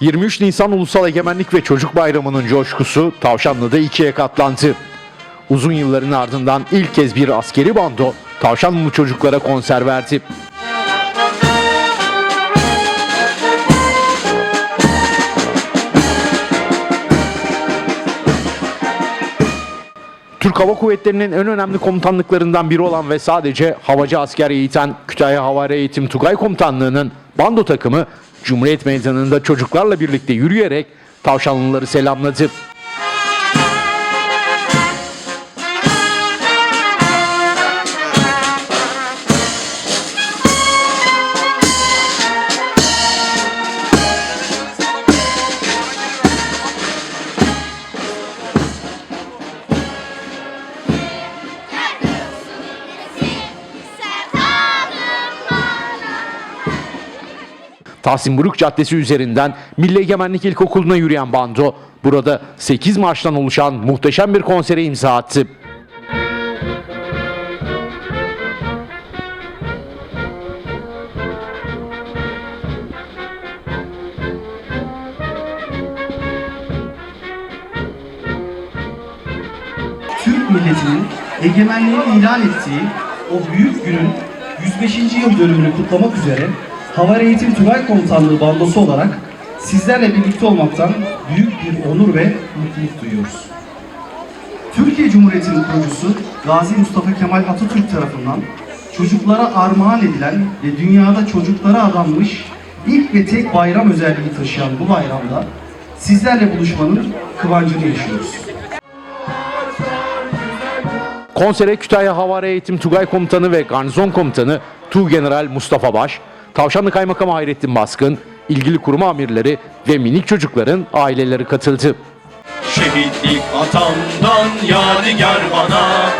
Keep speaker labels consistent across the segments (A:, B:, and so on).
A: 23 Nisan Ulusal Egemenlik ve Çocuk Bayramı'nın coşkusu Tavşanlı'da ikiye katlandı. Uzun yılların ardından ilk kez bir askeri bando Tavşanlı çocuklara konser verdi. Türk Hava Kuvvetleri'nin en önemli komutanlıklarından biri olan ve sadece havacı asker eğiten Kütahya Havare Eğitim Tugay Komutanlığı'nın bando takımı Cumhuriyet Meydanı'nda çocuklarla birlikte yürüyerek tavşanlıları selamladı. Tahsin Buruk Caddesi üzerinden Milli Egemenlik İlkokulu'na yürüyen bando burada 8 marştan oluşan muhteşem bir konsere imza attı.
B: Türk milletinin egemenliğini ilan ettiği o büyük günün 105. yıl dönümünü kutlamak üzere Hava Eğitim Tugay Komutanlığı bandosu olarak sizlerle birlikte olmaktan büyük bir onur ve mutluluk duyuyoruz. Türkiye Cumhuriyeti'nin kurucusu Gazi Mustafa Kemal Atatürk tarafından çocuklara armağan edilen ve dünyada çocuklara adanmış ilk ve tek bayram özelliği taşıyan bu bayramda sizlerle buluşmanın kıvancını yaşıyoruz.
A: Konsere Kütahya Havare Eğitim Tugay Komutanı ve Garnizon Komutanı Tuğgeneral Mustafa Baş, Tavşanlı Kaymakamı Hayrettin Baskın, ilgili kurum amirleri ve minik çocukların aileleri katıldı.
C: Şehitlik atamdan yadigar bana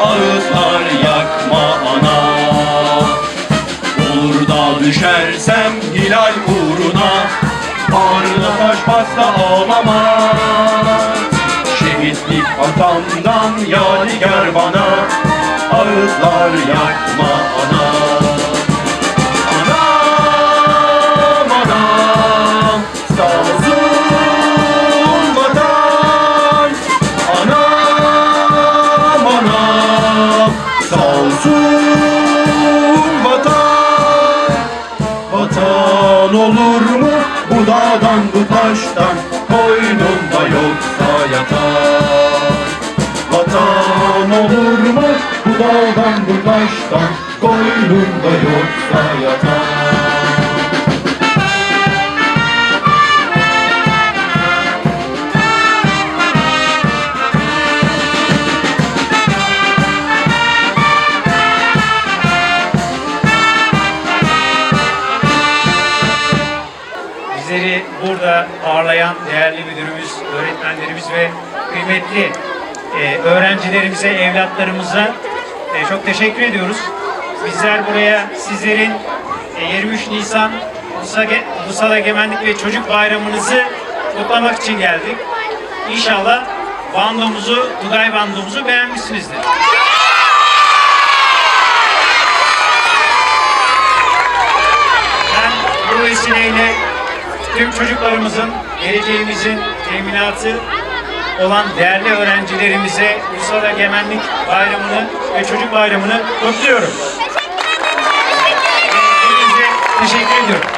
C: Ağıtlar yakma ana. Olur da düşersem hilal uğruna Ağrına taş basta ağlama Şehitlik atamdan yadigar bana Ağıtlar yakma ana Vatan olur mu bu dağdan bu taştan? Koynunda yoksa yatan Vatan olur mu bu dağdan bu taştan
D: Bizleri burada ağırlayan değerli müdürümüz, öğretmenlerimiz ve kıymetli e, öğrencilerimize, evlatlarımıza e, çok teşekkür ediyoruz. Bizler buraya sizlerin e, 23 Nisan Ulusal, Ege- Ulusal Egemenlik ve Çocuk Bayramınızı kutlamak için geldik. İnşallah bandomuzu, Tugay bandomuzu beğenmişsinizdir. Ben bu vesileyle tüm çocuklarımızın, geleceğimizin teminatı olan değerli öğrencilerimize Ulusal Egemenlik Bayramı'nı ve Çocuk Bayramı'nı kutluyorum. Teşekkür ediyorum.